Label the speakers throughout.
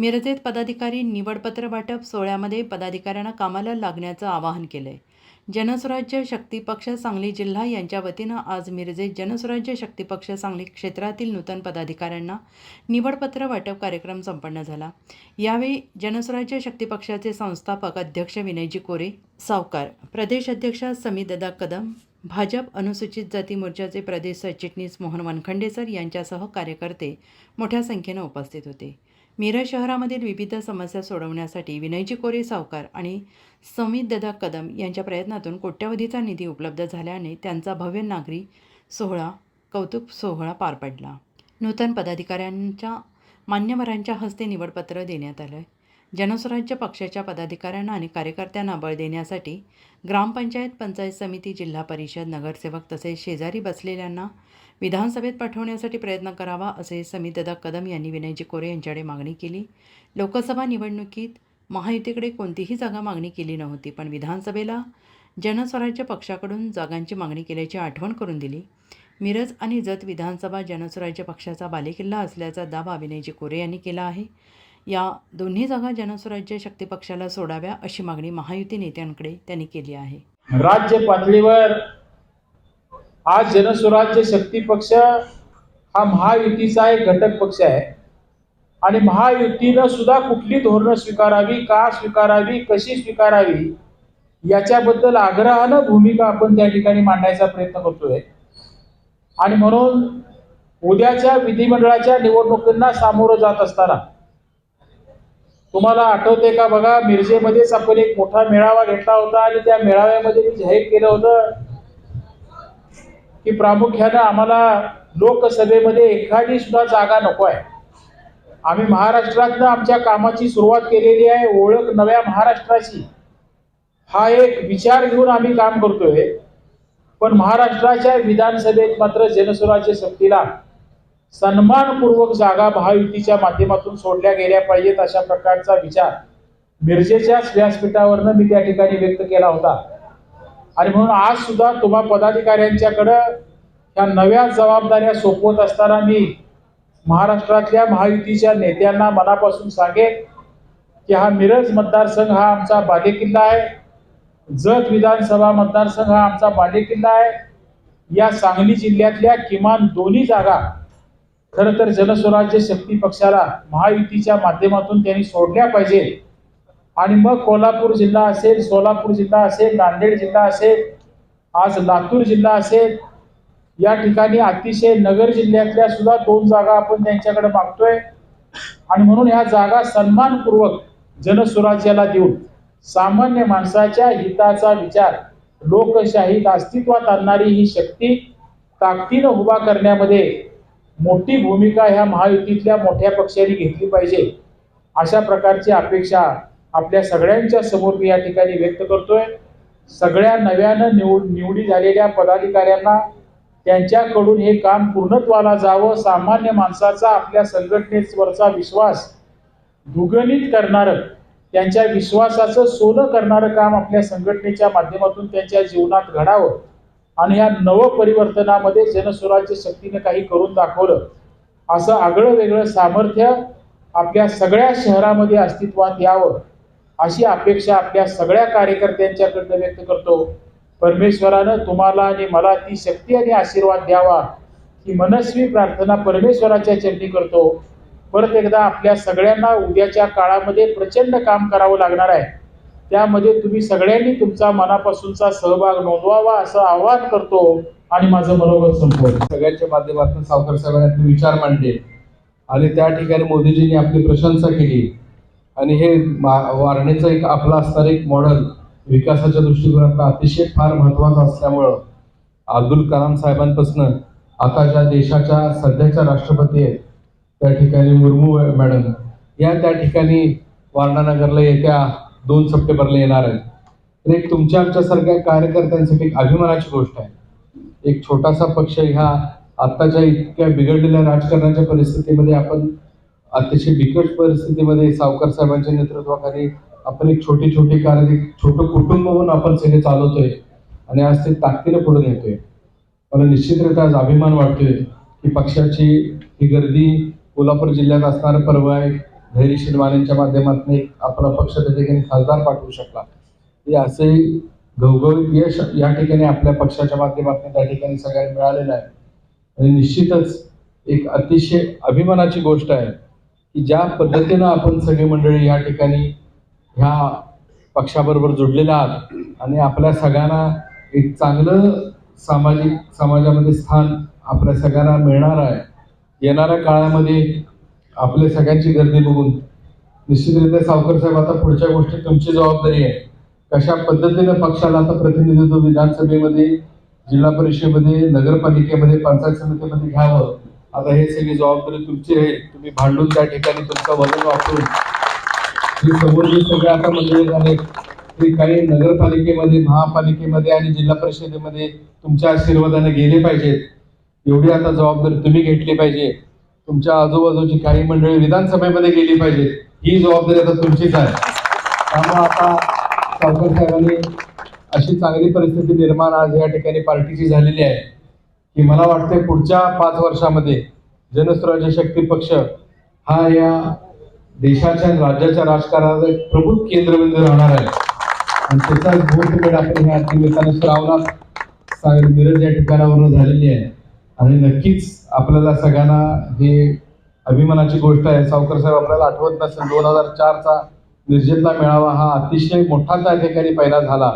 Speaker 1: मिरजेत पदाधिकारी निवडपत्र वाटप सोहळ्यामध्ये पदाधिकाऱ्यांना कामाला लागण्याचं आवाहन केलंय. जनस्वराज्य शक्ती पक्ष सांगली जिल्हा यांच्या वतीनं आज मिरजेत जनस्वराज्य शक्ती पक्ष सांगली क्षेत्रातील नूतन पदाधिकाऱ्यांना निवडपत्र वाटप कार्यक्रम संपन्न झाला. यावेळी जनस्वराज्य शक्ती पक्षाचे संस्थापक अध्यक्ष विनयजी कोरे सावकार प्रदेश अध्यक्ष समीददा कदम भाजप अनुसूचित जाती मोर्चाचे प्रदेश सरचिटणीस मोहन वानखंडेसर यांच्यासह कार्यकर्ते मोठ्या संख्येनं उपस्थित होते. मिरज शहरामधील विविध समस्या सोडवण्यासाठी विनयजी कोरे सावकार आणि समीत ददा कदम यांच्या प्रयत्नातून कोट्यवधीचा निधी उपलब्ध झाल्याने त्यांचा भव्य नागरी सोहळा कौतुक सोहळा पार पडला. नूतन पदाधिकाऱ्यांच्या मान्यवरांच्या हस्ते निवडपत्र देण्यात आलं जनस्वराज्य पक्षाच्या पदाधिकाऱ्यांना आणि कार्यकर्त्यांना बळ देण्यासाठी ग्रामपंचायत पंचायत समिती जिल्हा परिषद नगरसेवक तसेच शेजारी बसलेल्यांना विधानसभेत पाठवण्यासाठी प्रयत्न करावा असे समितदा कदम यांनी विनयजी कोरे यांच्याकडे मागणी केली. लोकसभा निवडणुकीत महायुतीकडे कोणतीही जागा मागणी केली नव्हती पण विधानसभेला जनस्वराज्य पक्षाकडून जागांची मागणी केल्याची आठवण करून दिली. मिरज आणि जत विधानसभा जनस्वराज्य पक्षाचा बालेकिल्ला असल्याचा दावा विनयजी कोरे यांनी केला आहे. या दोन्ही जागा जनस्वराज्य शक्ती पक्षाला सोडाव्या अशी मागणी महायुती नेत्यांकडे त्यांनी केली आहे.
Speaker 2: राज्य पातळीवर आज जनस्वराज्य शक्ती पक्ष हा महायुतीचा एक घटक पक्ष आहे. आणि महायुतीनं सुद्धा कुठली धोरणं स्वीकारावी का स्वीकारावी कशी स्वीकारावी याच्याबद्दल आग्रहानं भूमिका आपण त्या ठिकाणी मांडायचा प्रयत्न करतोय. आणि म्हणून उद्याच्या विधिमंडळाच्या निवडणुकींना सामोरं जात असताना तुम्हाला आठवते का बघा मिरजेमध्येच आपण एक मोठा मेळावा घेतला होता आणि त्या मेळाव्यामध्ये मी जाहीर केलं होतं की प्रामुख्यानं आम्हाला लोकसभेमध्ये एखादी सुद्धा जागा नको आहे. आम्ही महाराष्ट्रातनं आमच्या कामाची सुरुवात केलेली आहे ओळख नव्या महाराष्ट्राची. हा एक विचार घेऊन आम्ही काम करतोय. पण महाराष्ट्राच्या विधानसभेत मात्र जनस्वराज्य शक्तीला सन्मानपूर्वक जागा महायुतीच्या माध्यमातून सोडल्या गेल्या पाहिजेत अशा प्रकारचा विचार मिरजेच्याच व्यासपीठावरनं मी त्या ठिकाणी व्यक्त केला होता. आणि म्हणून आज सुद्धा तुम्हा पदाधिकाऱ्यांच्याकडं ह्या नव्या जबाबदाऱ्या सोपवत असताना मी महाराष्ट्रातल्या महायुतीच्या नेत्यांना मनापासून सांगेन की हा मिरज मतदारसंघ हा आमचा बालेकिल्ला आहे. जत विधानसभा मतदारसंघ हा आमचा बालेकिल्ला आहे. या सांगली जिल्ह्यातल्या किमान दोन्ही जागा खरं तर जनस्वराज्य शक्ती पक्षाला महायुतीच्या माध्यमातून त्यांनी सोडल्या पाहिजे. आणि मग कोल्हापूर जिल्हा असेल सोलापूर जिल्हा असेल नांदेड जिल्हा असेल आज लातूर जिल्हा असेल या ठिकाणी अतिशय नगर जिल्ह्यातल्या सुद्धा दोन जागा आपण त्यांच्याकडे मागतोय. आणि म्हणून ह्या जागा सन्मानपूर्वक जनस्वराज्याला देऊन सामान्य माणसाच्या हिताचा विचार लोकशाहीत अस्तित्वात आणणारी ही शक्ती ताकदीनं उभा करण्यामध्ये मोठी भूमिका ह्या महायुतीतल्या मोठ्या पक्षांनी घेतली पाहिजे अशा प्रकारची अपेक्षा आपल्या सगळ्यांच्या समोर मी या ठिकाणी व्यक्त करतोय. सगळ्या नव्यानं निवड निवडी झालेल्या पदाधिकाऱ्यांना त्यांच्याकडून हे काम पूर्णत्वाला जावं सामान्य माणसाचा आपल्या संघटनेवरचा विश्वास दुगणित करणारं त्यांच्या विश्वासाचं सोनं करणारं काम आपल्या संघटनेच्या माध्यमातून त्यांच्या जीवनात घडावं. आणि या नवपरिवर्तनामध्ये जनस्वराज्य शक्तीने काही करून दाखवलं. असं आगळं वेगळं सामर्थ्य आपल्या सगळ्या शहरामध्ये अस्तित्वात यावं अशी अपेक्षा आपल्या सगळ्या कार्यकर्त्यांच्याकडनं व्यक्त करतो. परमेश्वरानं तुम्हाला आणि मला ती शक्ती आणि आशीर्वाद द्यावा ही मनस्वी प्रार्थना परमेश्वराच्या चरणी करतो. परत एकदा आपल्या सगळ्यांना उद्याच्या काळामध्ये प्रचंड काम करावं लागणार आहे. त्यामध्ये तुम्ही सगळ्यांनी तुमचा मनापासूनचा सहभाग नोंदवावा असं आवाहन करतो आणि माझं बरोबर संपवतो.
Speaker 3: सगळ्यांच्या माध्यमातून सावकर साहेबांनी विचार मांडले आणि त्या ठिकाणी मोदीजींनी आपली प्रशंसा केली. आणि हे मा- वारणेचं एक आपलं असणारं एक मॉडेल विकासाच्या दृष्टिकोनातून अतिशय फार महत्वाचं असल्यामुळं अब्दुल कलाम साहेबांपासून आता ज्या देशाच्या सध्याच्या राष्ट्रपती आहेत त्या ठिकाणी मुर्मू मॅडम. या त्या ठिकाणी वारणानगरला येत्या दोन सप्टेंबरला येणार आहेत. तर एक तुमच्या आमच्यासारख्या कार्यकर्त्यांसाठी एक अभिमानाची गोष्ट आहे. एक छोटासा पक्ष ह्या आत्ताच्या इतक्या बिघडलेल्या राजकारणाच्या परिस्थितीमध्ये आपण अतिशय बिकट परिस्थितीमध्ये सावकार साहेबांच्या नेतृत्वाखाली आपण एक छोटी छोटी कार्य एक छोटं कुटुंब म्हणून आपण सगळे चालवतोय आणि आज ते ताकदीनं पुढे नेतोय. मला निश्चितरित्या आज अभिमान वाटतोय की पक्षाची ही गर्दी कोल्हापूर जिल्ह्यात असणारं पर्व आहे. धैर्यशील मानेंच्या माध्यमातून एक आपला पक्ष त्या ठिकाणी खासदार पाठवू शकला. हे असे घवघवीत यश या ठिकाणी आपल्या पक्षाच्या माध्यमातून त्या ठिकाणी सगळ्यांना मिळालेलं आहे. आणि निश्चितच एक अतिशय अभिमानाची गोष्ट आहे की ज्या पद्धतीनं आपण सगळी मंडळी या ठिकाणी ह्या पक्षाबरोबर जोडलेल्या आहात आणि आपल्या सगळ्यांना एक चांगलं सामाजिक समाजामध्ये स्थान आपल्या सगळ्यांना मिळणार आहे. येणाऱ्या काळामध्ये आपल्या सगळ्यांची गर्दी बघून. निश्चितरित्या सावकर साहेब आता पुढच्या गोष्टी तुमची जबाबदारी आहे. कशा पद्धतीने पक्षाला आता प्रतिनिधित्व विधानसभेमध्ये जिल्हा परिषदेमध्ये नगरपालिकेमध्ये पंचायत समितीमध्ये घ्यावं? आता हे सगळी जबाबदारी तुमची आहे. तुम्ही भांडून त्या ठिकाणी तुमचं वजन वापरून ही समोर सगळे आता मंडळी झाले ते काही नगरपालिकेमध्ये महापालिकेमध्ये आणि जिल्हा परिषदेमध्ये तुमच्या आशीर्वादाने गेले पाहिजेत. एवढी आता जबाबदारी तुम्ही घेतली पाहिजे. तुमच्या आजूबाजूची काही मंडळी विधानसभेमध्ये गेली पाहिजे ही जबाबदारी आता तुमचीच आहे. त्यामुळे आता सावकर साहेबांनी अशी चांगली परिस्थिती निर्माण आज या ठिकाणी पार्टीची झालेली आहे की मला वाटते पुढच्या पाच वर्षामध्ये जनस्वराज्य शक्ती पक्ष हा या देशाच्या राज्याच्या राजकारणाचा एक प्रमुख केंद्रबिंदू राहणार आहे. आणि त्याचा मुहूर्तमेढ आपण ह्या निमित्ताने श्रावणात मिरज या ठिकाणावरून झालेली आहे. आणि नक्कीच आपल्याला सगळ्यांना हे अभिमानाची गोष्ट आहे. सावकर साहेब आपल्याला आठवत नसेल दोन हजार चारचा निर्जेतला मेळावा हा अतिशय मोठा त्या ठिकाणी पहिला झाला.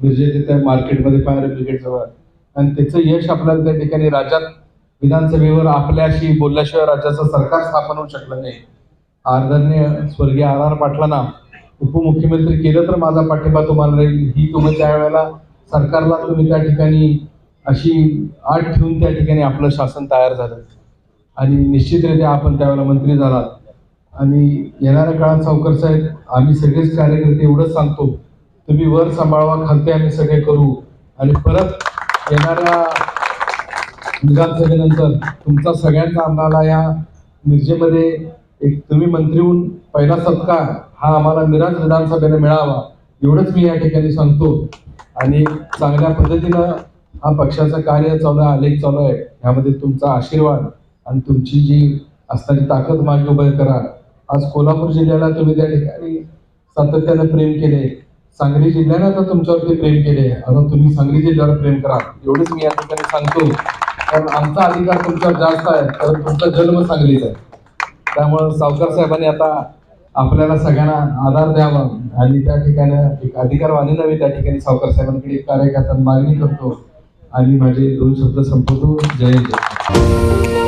Speaker 3: निर्जेत त्या मार्केटमध्ये फायर ब्रिगेडजवळ आणि त्याचं यश आपल्याला त्या ठिकाणी राज्यात विधानसभेवर आपल्याशी बोलल्याशिवाय राज्याचं सरकार स्थापन होऊ शकलं नाही. आदरणीय स्वर्गीय आर आर पाटलांना उपमुख्यमंत्री केलं तर माझा पाठिंबा तुम्हाला राहील. ही तुम्ही त्यावेळेला सरकारला तुम्ही त्या ठिकाणी अशी आठ ठेवून त्या ठिकाणी आपलं शासन तयार झालं. आणि निश्चितरित्या आपण त्यावेळेला मंत्री झालात. आणि येणाऱ्या काळात सावकर साहेब आम्ही सगळेच कार्यकर्ते एवढंच सांगतो तुम्ही वर सांभाळवा खालते आम्ही सगळे करू. आणि परत येणाऱ्या विधानसभेनंतर तुमचा सगळ्यांचा आम्हाला या मिरजेमध्ये एक तुम्ही मंत्री होऊन पहिला सत्कार हा आम्हाला मिराज विधानसभेने मिळावा एवढंच मी या ठिकाणी सांगतो. आणि चांगल्या पद्धतीनं हा पक्षाचं कार्य चालू आहे आलेख चालू आहे. ह्यामध्ये तुमचा आशीर्वाद आणि तुमची जी असणारी ताकद मागे उभं करा. आज कोल्हापूर जिल्ह्याला तुम्ही त्या ठिकाणी सातत्यानं प्रेम केले. सांगली जिल्ह्यानं आता तुमच्यावरती प्रेम केले. आता तुम्ही सांगली जिल्ह्यावर प्रेम करा. एवढंच मी या ठिकाणी सांगतो. कारण आमचा अधिकार तुमच्यावर जास्त आहे. कारण तुमचा जन्म सांगलीचा आहे. त्यामुळं सावकार साहेबांनी आता आपल्याला सगळ्यांना आधार द्यावा. आणि त्या ठिकाणी एक अधिकार वाणी नव्हे त्या ठिकाणी सावकार साहेबांकडे कार्यकर्त्यांना मागणी करतो. आणि माझे दोन शब्द संपवतो. जय जय.